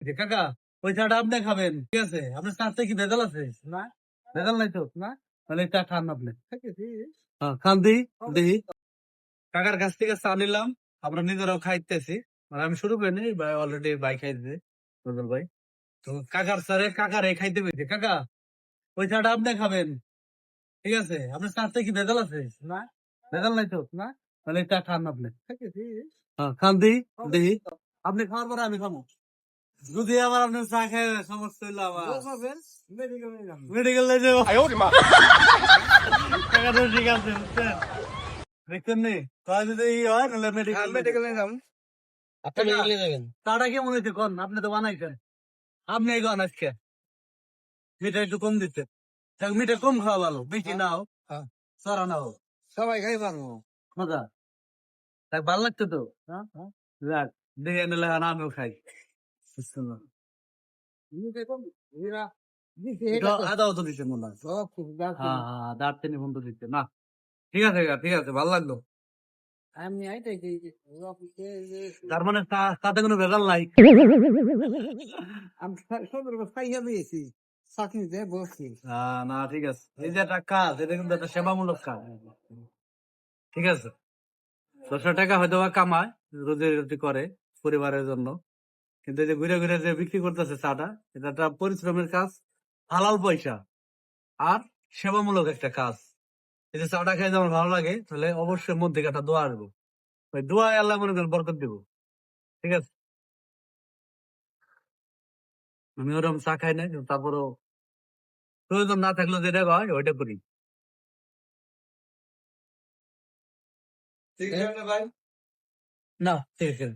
যে কাকা ওই চাটা আপনি খাবেন ঠিক আছে? আপনার কি ভেজাল আছে? না। ভেজাল নাই তো? না। তাহলে চা খান আপনি। হ্যাঁ, খান দিই কাকার কাছ থেকে চা নিলাম আমরা নিজেরাও খাইতেছি। মানে আমি শুরু করিনি ভাই অলরেডি ভাই খাইতেছে নজরুল ভাই। তো কাকার স্যারে কাকার এই খাইতে পেয়েছে কাকা ওই চাটা আপনি খাবেন ঠিক আছে? আপনার চাতে কি ভেজাল আছে? না। ভেজাল নাই তো? না। তাহলে চা খান আপনি। হ্যাঁ, খান দিই আপনি খাওয়ার পরে আমি খাব যদি আবার আপনার চা খেয়ে সমস্যা হইল আবার মেডিকেলে যান। মেডিকেল নিয়ে যাব। টাকা তো ঠিক আছে বুঝছেন? দেখছেন নি? তাহলে যদি ই হয় নাহলে হ্যাঁ, মেডিকেল মেডিকেলে যান। আপনি মেডিকেলে যাবেন? তাটা কেমন হয়েছে কোন? আপনি তো বানাইছেন। আপনি এই গান আজকে। মিঠা একটু কম দিতে। দেখ মিঠা কম খাওয়া ভালো। বেশি নাও। হ্যাঁ। সারা নাও। সবাই খাই পারব। মজা। দেখ ভালো লাগতো তো। হ্যাঁ, হ্যাঁ। যাক দেখে নিলে আমিও খাই। না ঠিক আছে কাকা, ঠিক আছে ভালো লাগল আমি যে- তার মানে তাতে কোনো ভেজাল নাই আমি খাইয়া দিয়েছি চাকরিতে বসছি না ঠিক আছে এই যে একটা কাজ এটা কিন্তু একটা সেবামূলক কাজ ঠিক আছে টাকা হয়তো বা কামায় রোজি রুটি করে পরিবারের জন্য কিন্তু এই যে ঘুরে ঘুরে যে বিক্রি করতেছে চাটা এটা একটা পরিশ্রমের কাজ হালাল পয়সা আর সেবামূলক একটা কাজ। এই যে চাটা খেয়ে যেমন ভালো লাগে তাহলে অবশ্যই মধ্যে একটা দোয়া আসব ওই দোয়ায় আল্লাহ মনে করেন বরকত দিব। ঠিক আছে? আমি ওরকম চা খাই না তারপরও প্রয়োজন না থাকলেও যেটা হয় ওইটা করি। না ঠিক আছে।